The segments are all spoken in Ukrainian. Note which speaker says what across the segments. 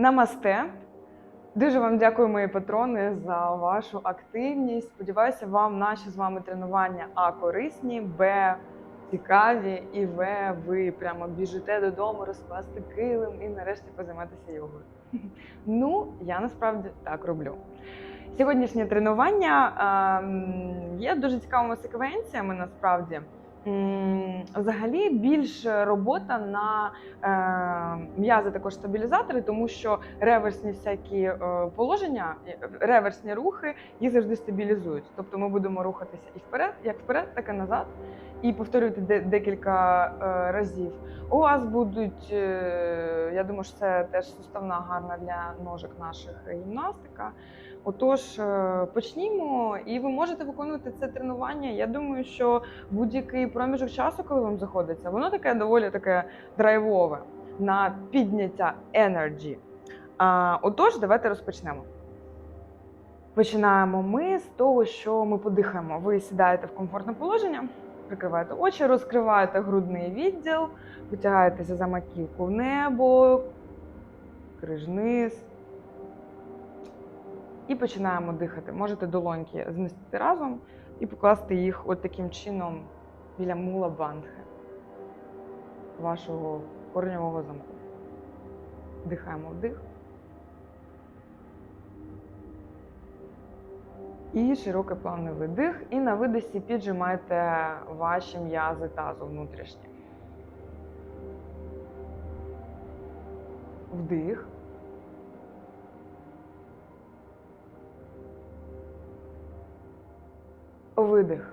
Speaker 1: Намасте. Дуже вам дякую, мої патрони, за вашу активність. Сподіваюся, вам наші з вами тренування А корисні, Б цікаві, і В ви прямо біжите додому, розкласти килим і нарешті позайматися йогою. Ну, я насправді так роблю. Сьогоднішнє тренування ем, є дуже цікавими секвенціями насправді. Взагалі більш робота на е, м'язи також стабілізатори, тому що реверсні всякі е, положення, е, реверсні рухи їх завжди стабілізують. Тобто ми будемо рухатися і вперед, як вперед, так і назад, і повторювати де- декілька е, разів. У вас будуть, е, я думаю, що це теж суставна гарна для ножок наших гімнастика. Отож, е, почнімо, і ви можете виконувати це тренування. Я думаю, що будь-який проміжок часу, коли вам заходиться, воно таке доволі таке драйвове на підняття. А, отож, давайте розпочнемо. Починаємо ми з того, що ми подихаємо. Ви сідаєте в комфортне положення, прикриваєте очі, розкриваєте грудний відділ, витягаєтеся за маківку в небо, крижниз. І починаємо дихати. Можете долоньки змістити разом і покласти їх от таким чином біля мула бандхи вашого кореневого замку. Дихаємо вдих. І широкий плавний видих. І на видисі піджимайте ваші м'язи тазу внутрішні. Вдих. Видих.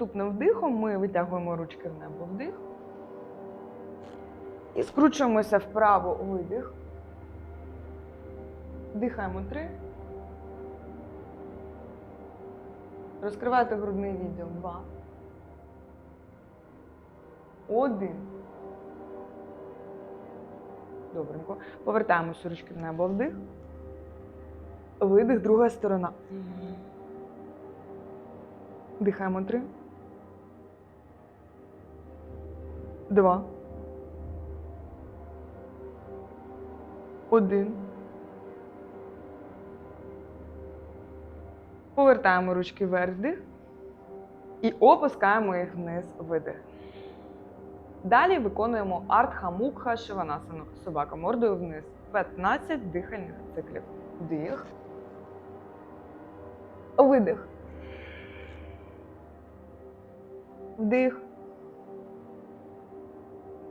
Speaker 1: Наступним вдихом ми витягуємо ручки в небо вдих. І скручуємося вправо видих. Дихаємо три. Розкривайте грудний відділ. Два. Один. Добренько. Повертаємося ручки в небо вдих. Видих, друга сторона. Дихаємо три. Два. Один. Повертаємо ручки вверх вдих. І опускаємо їх вниз видих. Далі виконуємо артха мукха шиванасану. Собака мордою вниз. 15 дихальних циклів. Вдих. Видих. Вдих.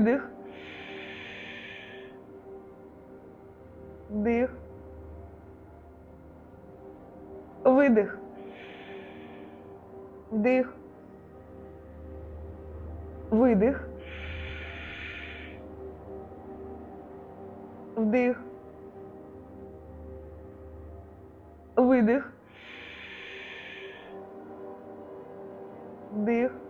Speaker 1: видих. дих, Видих. Вдих. Видих. Вдих. Видих. Вдих.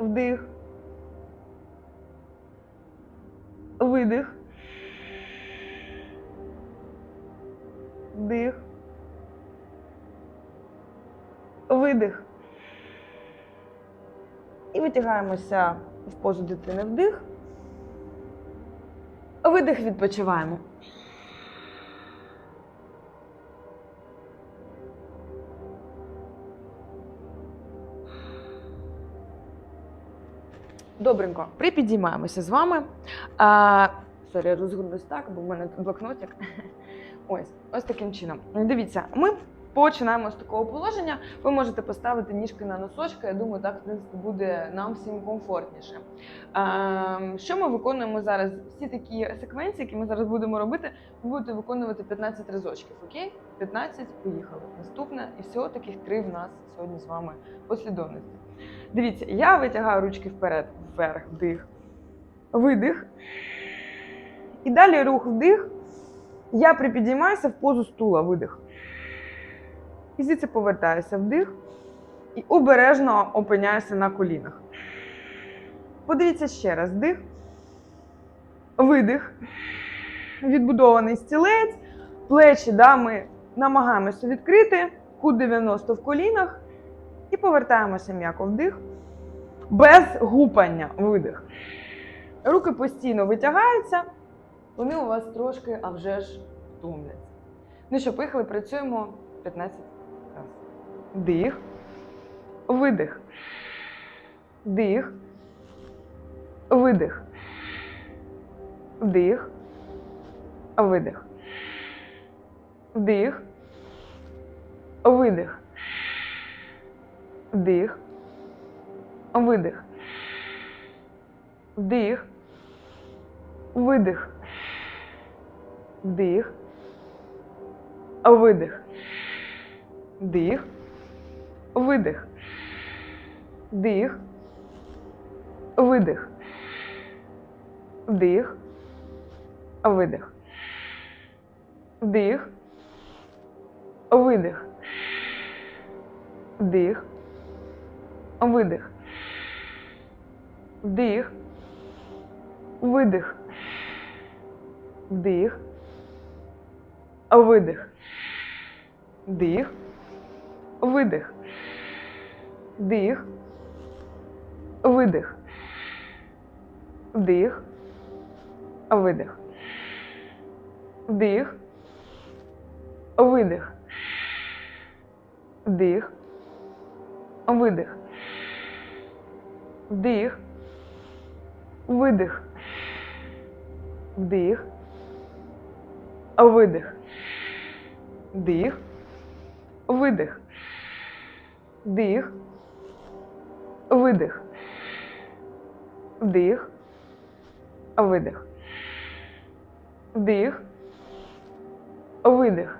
Speaker 1: Вдих. Видих. Вдих. Видих. І витягаємося в позу дитини вдих. Видих відпочиваємо. Добренько, припідіймаємося з вами. А, Сорі, розгорнусь так, бо в мене тут блокнотик. Ось, ось таким чином. Дивіться, ми починаємо з такого положення. Ви можете поставити ніжки на носочки. Я думаю, так в принципі, буде нам всім комфортніше. Ем, Що ми виконуємо зараз? Всі такі секвенції, які ми зараз будемо робити, ви будете виконувати 15 разочків. Окей? 15, поїхали. Наступне, і всього таких три в нас сьогодні з вами послідовності. Дивіться, я витягаю ручки вперед, вверх, вдих, видих. І далі рух вдих. Я припідіймаюся в позу стула, видих. І звідси повертаюся вдих і обережно опиняюся на колінах. Подивіться ще раз вдих, видих, відбудований стілець, плечі да, ми намагаємося відкрити, кут 90 в колінах і повертаємося м'яко вдих, без гупання видих. Руки постійно витягаються, вони у вас трошки, а вже ж втомляться. Ну що, поїхали, працюємо 15 разів. Дих, видих, дих, видих, вдих, видих, вдих, видих, вдих, видих, вдих, видих, вдих, видих, дих, видих, дих, видих, вдих, видих, вдих, видих, вдих, видих, вдих, видих, вдих, видих, дих, видих, дих, видих, вдих, видих, вдих, видих, вдих, видих, вдих, видих, вдих, видих, дих, видих, дих, видих, вдих, видих, вдих, видих,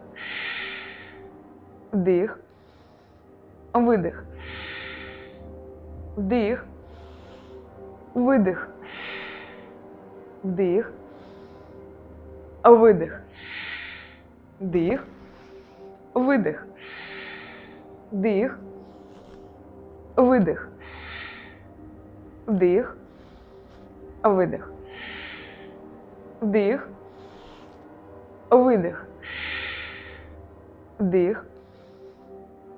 Speaker 1: вдих, видих, вдих, видих, вдих, видих, дих, видих, дих, видих, вдих, видих, вдих, видих, вдих,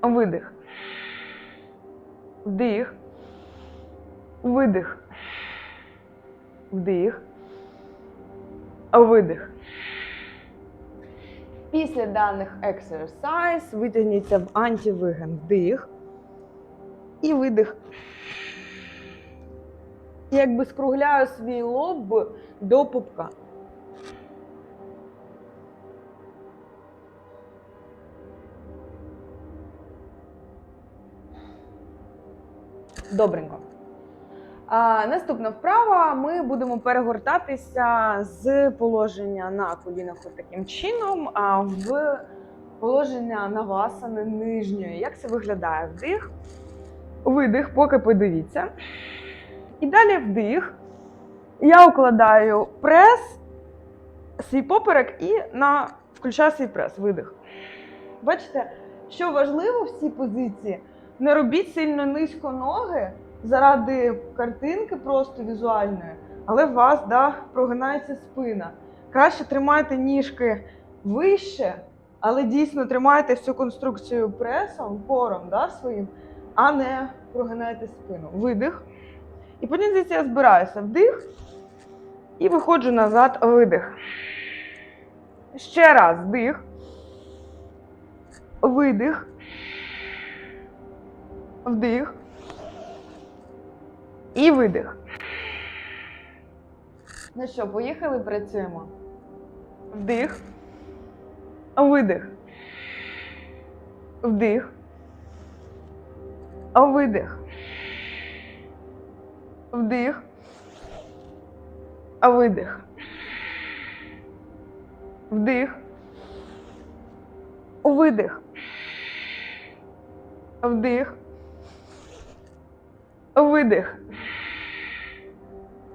Speaker 1: видих, вдих, видих, вдих, видих. Після даних ексерсайз витягніться в антивиген. Вдих і видих. Якби скругляю свій лоб до пупка. Добренько. Наступна вправа. Ми будемо перегортатися з положення на колінах таким чином, а в положення навасани нижньої. Як це виглядає? Вдих, видих, поки подивіться. І далі вдих. Я укладаю прес, свій поперек і на включаю свій прес, видих. Бачите, що важливо в цій позиції? Не робіть сильно низько ноги заради картинки просто візуальної, але у вас да, прогинається спина. Краще тримайте ніжки вище, але дійсно тримайте всю конструкцію пресом, кором да, своїм, а не прогинайте спину. Видих. І потім звідси я збираюся. Вдих. І виходжу назад, видих. Ще раз вдих. Видих. Вдих. І видих. Ну що, поїхали, працюємо. Вдих. Видих. Вдих. Видих. Вдих. Видих. Вдих. Видих. Вдих. Видих.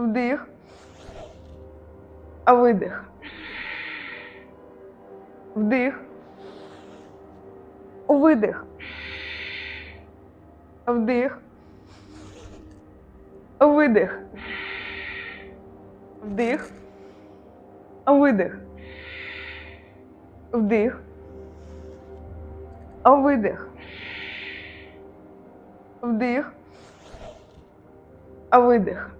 Speaker 1: Вдих. Видих. Вдих. Видих. Вдих. Видих. Вдих. Видих. Вдих. Видих. Вдих. Видих.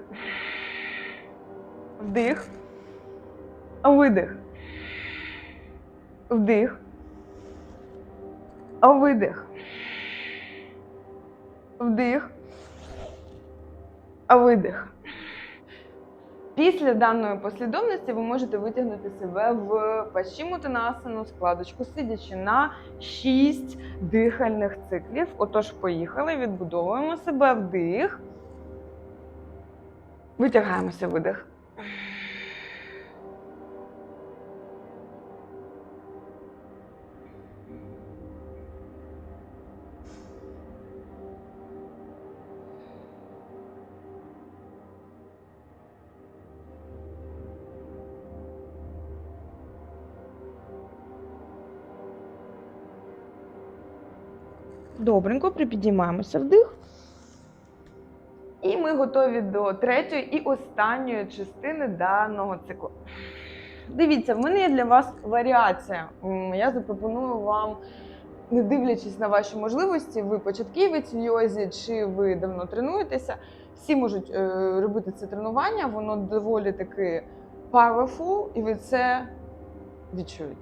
Speaker 1: Вдих. Видих. Вдих. Видих. Вдих. Видих. Після даної послідовності ви можете витягнути себе в пашімутанасану складочку, сидячи на 6 дихальних циклів. Отож, поїхали, відбудовуємо себе вдих. Витягаємося видих. Добренько припіднімаємося вдих. І ми готові до третьої і останньої частини даного циклу. Дивіться, в мене є для вас варіація. Я запропоную вам, не дивлячись на ваші можливості, ви початківець в йозі чи ви давно тренуєтеся. Всі можуть е, робити це тренування, воно доволі таки powerful, і ви це відчуєте.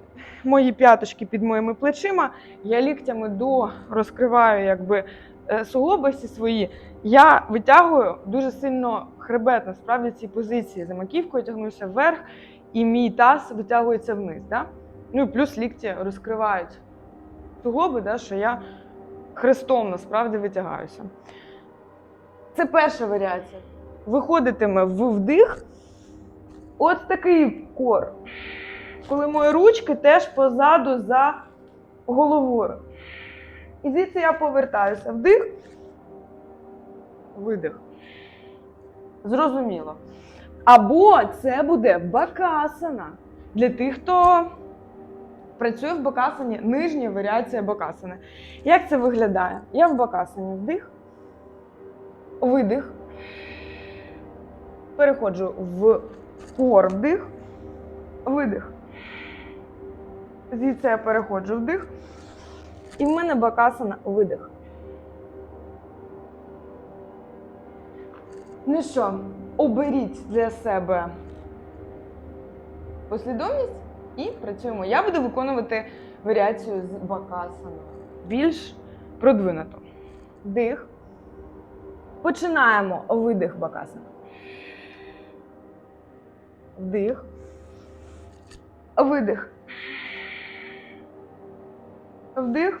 Speaker 1: Мої п'яточки під моїми плечима, я ліктями до розкриваю якби е, суглоби всі свої. Я витягую дуже сильно хребет насправді в цій позиції. За маківкою тягнуся вверх, і мій таз витягується вниз. Да? Ну і плюс лікті розкривають суглоби, да, що я хрестом насправді витягаюся. Це перша варіація. Виходитиме в вдих. От такий кор. Коли мої ручки теж позаду за головою. І звідси я повертаюся. Вдих, видих. Зрозуміло. Або це буде бакасана. Для тих, хто працює в бакасані, нижня варіація бакасани. Як це виглядає? Я в бакасані вдих, видих. Переходжу в кор вдих, видих. Звідси я переходжу вдих. І в мене бакасана видих. Ну що, оберіть для себе послідовність і працюємо. Я буду виконувати варіацію з бакасана. Більш продвинуто. Вдих. Починаємо видих бакасана. Вдих. Видих. Вдих.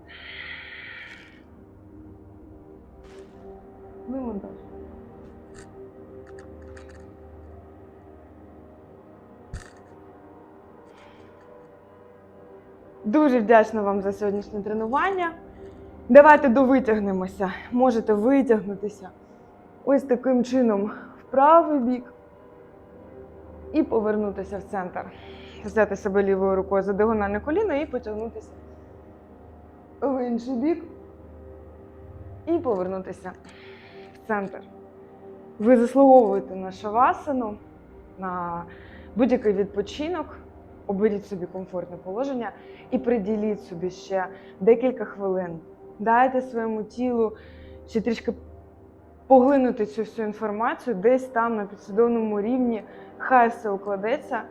Speaker 1: Вимонтаж. Дуже вдячна вам за сьогоднішнє тренування. Давайте довитягнемося. Можете витягнутися ось таким чином в правий бік і повернутися в центр. взяти себе лівою рукою за діагональне коліно і потягнутися в інший бік. І повернутися центр. Ви заслуговуєте на шавасану, на будь-який відпочинок. Оберіть собі комфортне положення і приділіть собі ще декілька хвилин. Дайте своєму тілу ще трішки поглинути цю всю інформацію десь там на підсвідомому рівні. Хай все укладеться.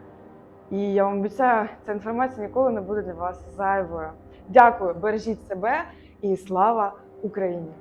Speaker 1: І я вам обіцяю, ця інформація ніколи не буде для вас зайвою. Дякую, бережіть себе і слава Україні!